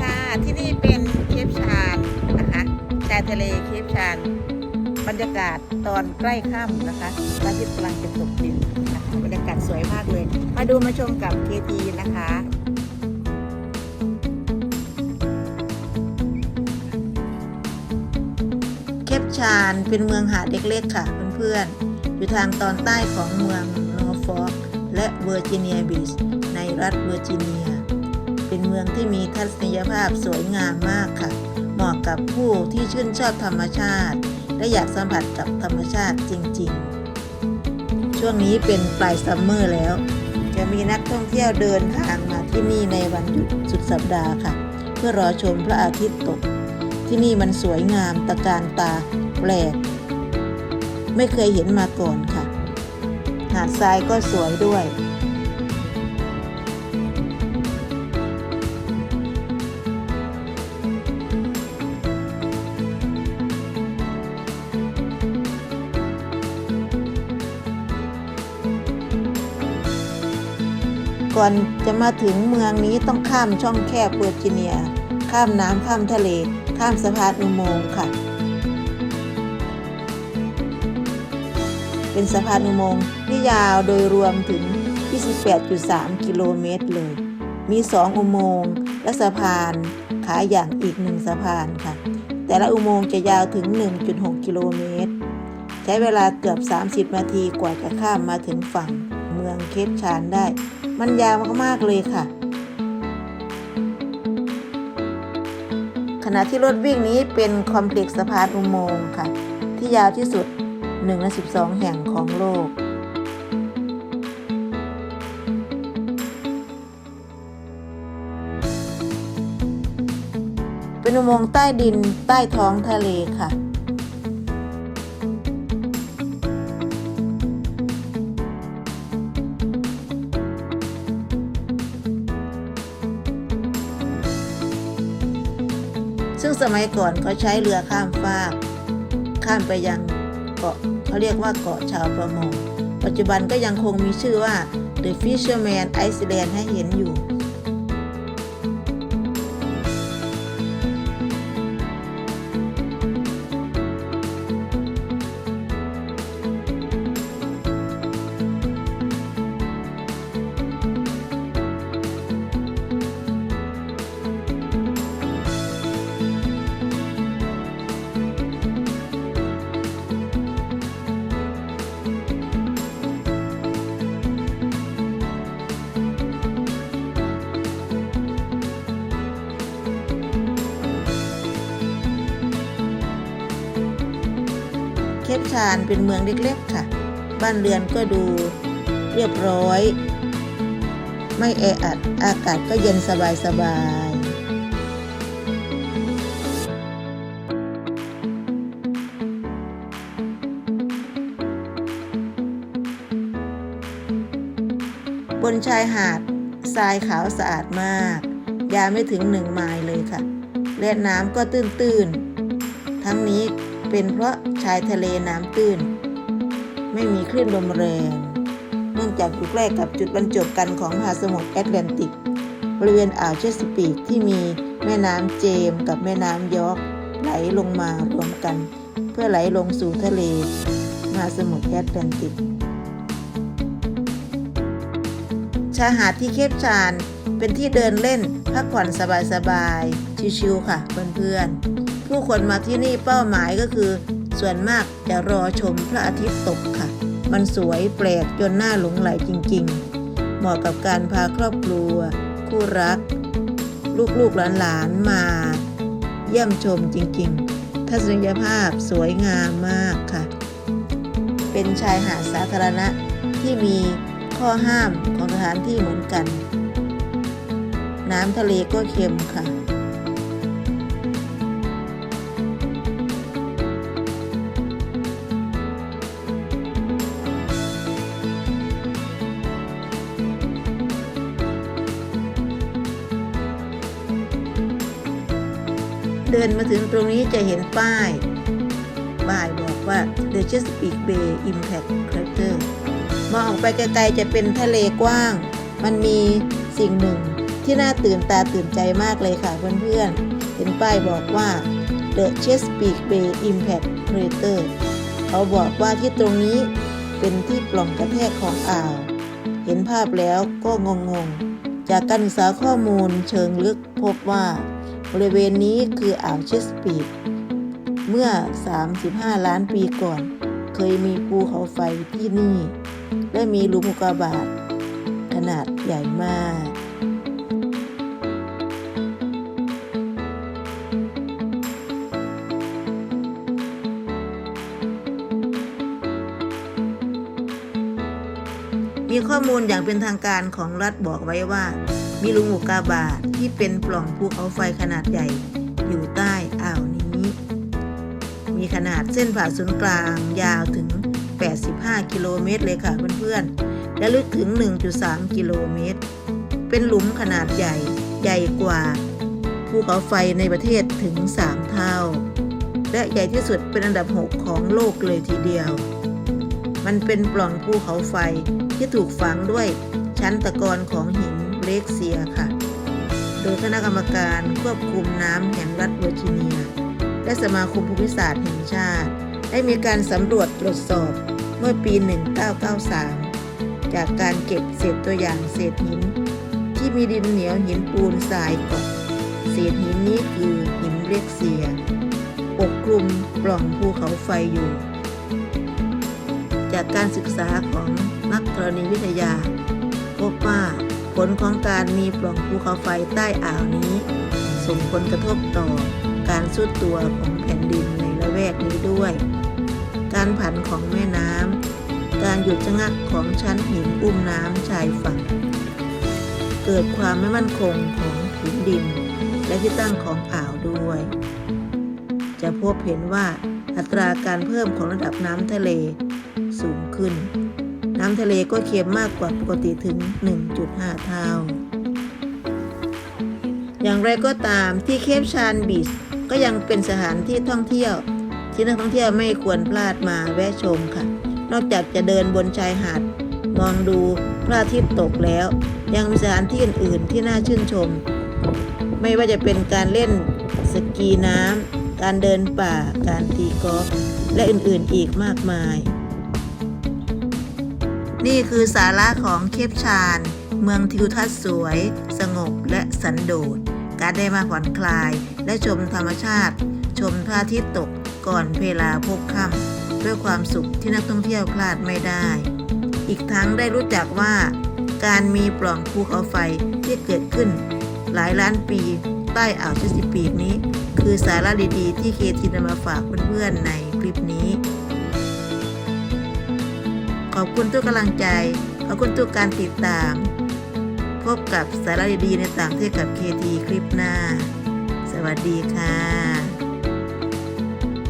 ค่ะ ที่นี่เป็นเคปชานนะคะชายทะเลเคปชานบรรยากาศตอนใกล้ค่ำนะคะพระอาทิตย์กำลังจะตกดินนะคะบรรยากาศสวยมากเลย มาดูมาชมกับเคทีนะคะเคปชานเป็นเมืองหาดเล็กๆค่ะเพื่อนๆอยู่ทางตอนใต้ของเมืองนอร์ฟอร์กและเวอร์จิเนียบีชในรัฐเวอร์จิเนีย เป็นเมืองที่มีทัศนียภาพสวยงามมากค่ะ เหมาะกับผู้ที่ชื่นชอบธรรมชาติ และอยากสัมผัสกับธรรมชาติจริง ๆ ช่วงนี้เป็นปลายซัมเมอร์แล้ว จะมีนักท่องเที่ยวเดินทางมาที่นี่ในวันหยุดสุดสัปดาห์ค่ะ เพื่อรอชมพระอาทิตย์ตก ที่นี่มันสวยงามตะการตาแปลก ไม่เคยเห็นมาก่อนค่ะ หาดทรายก็สวยด้วย ก่อนจะมาถึงเมืองนี้ต้องข้ามช่องแคบเวอร์จิเนีย ข้ามน้ำข้ามทะเล ข้ามสะพานอุโมงค์ค่ะ เป็นสะพานอุโมงค์ที่ยาวโดยรวมถึง 28.3 กิโลเมตรเลย มี 2 อุโมงค์และสะพานขาอย่างอีกหนึ่งสะพานค่ะ แต่ละอุโมงค์จะยาวถึง 1.6 กิโลเมตร ใช้เวลาเกือบ 30 นาทีกว่าจะข้ามมาถึงฝั่งเมืองเคปชานได้ มันยาวมากๆเลยค่ะ ขณะที่รถวิ่งนี้เป็นคอมเพล็กซ์สะพานอุโมงค์ค่ะ ที่ยาวที่สุด1ใน12 แห่งของโลกเป็นอุโมงค์ใต้ดินใต้ท้องทะเลค่ะ สมัยก่อนเขาใช้เรือข้ามฟาก ข้ามไปยังเกาะเขาเรียกว่าเกาะชาวประมง ปัจจุบันก็ยังคงมีชื่อว่า The Fisherman Island ให้เห็นอยู่ เปชานเป็นเมืองเล็กๆค่ะ บ้านเรือนก็ดูเรียบร้อย ไม่แออัด อากาศก็เย็นสบายๆบายบนชายหาดทรายขาวสะอาดมาก ยาไม่ถึงหนึ่งไมล์เลยค่ะ และน้ำก็ตื้นๆ ทั้งนี้ เป็นเพราะชายทะเลน้ำตื้น ไม่มีคลื่นลมแรง เนื่องจากอยู่ใกล้กับจุดบรรจบกันของมหาสมุทรแอตแลนติก บริเวณอ่าวเชสปีกที่มีแม่น้ำเจมกับแม่น้ำยอร์กไหลลงมารวมกัน เพื่อไหลลงสู่ทะเลมหาสมุทรแอตแลนติก ชายหาดที่เคปชานเป็นที่เดินเล่นพักผ่อนสบายๆ ชิวๆค่ะเพื่อนๆ ผู้คนมาที่นี่เป้าหมายก็คือ ส่วนมากจะรอชมพระอาทิตย์ตกค่ะ มันสวยแปลกจนน่าหลงไหลจริง ๆ เหมาะกับการพาครอบครัว คู่รัก ลูกๆหลานๆ มา เยี่ยมชมจริงๆ ทัศนียภาพสวยงามมากค่ะ เป็นชายหาดสาธารณะที่มีข้อห้ามของสถานที่เหมือนกัน น้ำทะเลก็เค็มค่ะ เดินมาถึงตรงนี้จะเห็นป้ายป้ายบอกว่า The Chesapeake Bay Impact Crater มองออกไปไกลๆจะเป็นทะเลกว้าง มันมีสิ่งหนึ่งที่น่าตื่นตาตื่นใจมากเลยค่ะเพื่อนๆ เห็นป้ายบอกว่า The Chesapeake Bay Impact Crater เขาบอกว่าที่ตรงนี้เป็นที่ปล่องกระแทกของอ่าว เห็นภาพแล้วก็งงๆ จากการศึกษาข้อมูลเชิงลึกพบว่า บริเวณนี้คืออ่าวเชสปีกเมื่อ 35 ล้านปีก่อน เคยมีภูเขาไฟที่นี่ และมีหลุมอุกกาบาตขนาดใหญ่มาก มีข้อมูลอย่างเป็นทางการของรัฐบอกไว้ว่า มีหลุมอุกาบาตที่เป็นปล่องภูเขาไฟขนาดใหญ่ อยู่ใต้อ่าวนี้ มีขนาดเส้นผ่าศูนย์กลางยาวถึง 85 กิโลเมตรเลยค่ะเพื่อนๆ และลึกถึง 1.3 กิโลเมตร เป็นหลุมขนาดใหญ่ใหญ่กว่าภูเขาไฟในประเทศถึง 3 เท่า และใหญ่ที่สุดเป็นอันดับ 6 ของโลกเลยทีเดียว มันเป็นปล่องภูเขาไฟที่ถูกฝังด้วยชั้นตะกอนของหิน เลกเซียค่ะ โดยคณะกรรมการควบคุมน้ำแห่งรัฐเวอร์จิเนีย และสมาคมภูมิศาสตร์แห่งชาติ ได้มีการสำรวจตรวจสอบเมื่อปี 1993 จากการเก็บเศษตัวอย่างเศษหิน ที่มีดินเหนียวหินปูนทรายเกาะเศษหินนี้คือหินเลกเซีย ปกคลุมปล่องภูเขาไฟอยู่ จากการศึกษาของนักธรณีวิทยาพบว่า ผลของการมีปล่องภูเขาไฟใต้อ่าวนี้ ส่งผลกระทบต่อการสุดตัวของแผ่นดินในละแวกนี้ด้วย การผันของแม่น้ำ การหยุดชะงักของชั้นหินอุ้มน้ำชายฝั่ง เกิดความไม่มั่นคงของผืนดิน และที่ตั้งของอ่าวด้วย จะพบเห็นว่าอัตราการเพิ่มของระดับน้ำทะเลสูงขึ้น น้ำทะเลก็เค็มมากกว่าปกติถึง 1.5 เท่า อย่างไรก็ตามที่เคปชานบีชก็ยังเป็นสถานที่ท่องเที่ยว ที่นักท่องเที่ยวไม่ควรพลาดมาแวะชมค่ะ นอกจากจะเดินบนชายหาด มองดูพระอาทิตย์ตกแล้ว ยังมีสถานที่อื่นๆที่น่าชื่นชม ไม่ว่าจะเป็นการเล่นสกีน้ำการเดินป่า การตีกอล์ฟและอื่นๆอีกมากมาย นี่คือสาระของเคปชาน เมืองทิวทัศน์สวย สงบและสันโดษ การได้มาผ่อนคลายและชมธรรมชาติ ชมพระอาทิตย์ตกก่อนเวลาพบค่ำด้วยความสุขที่นักท่องเที่ยวพลาดไม่ได้ อีกทั้งได้รู้จักว่า การมีปล่องภูเขาไฟที่เกิดขึ้น หลายล้านปีใต้อ่าวเชสปีกนี้ คือสาระดีๆ ที่เคทีนำมาฝากเพื่อนๆในคลิปนี้ ขอบคุณทุกกำลังใจ ขอบคุณทุกการติดตาม พบกับสาระดีๆในต่างเทศกับเคทีคลิปหน้า สวัสดีค่ะ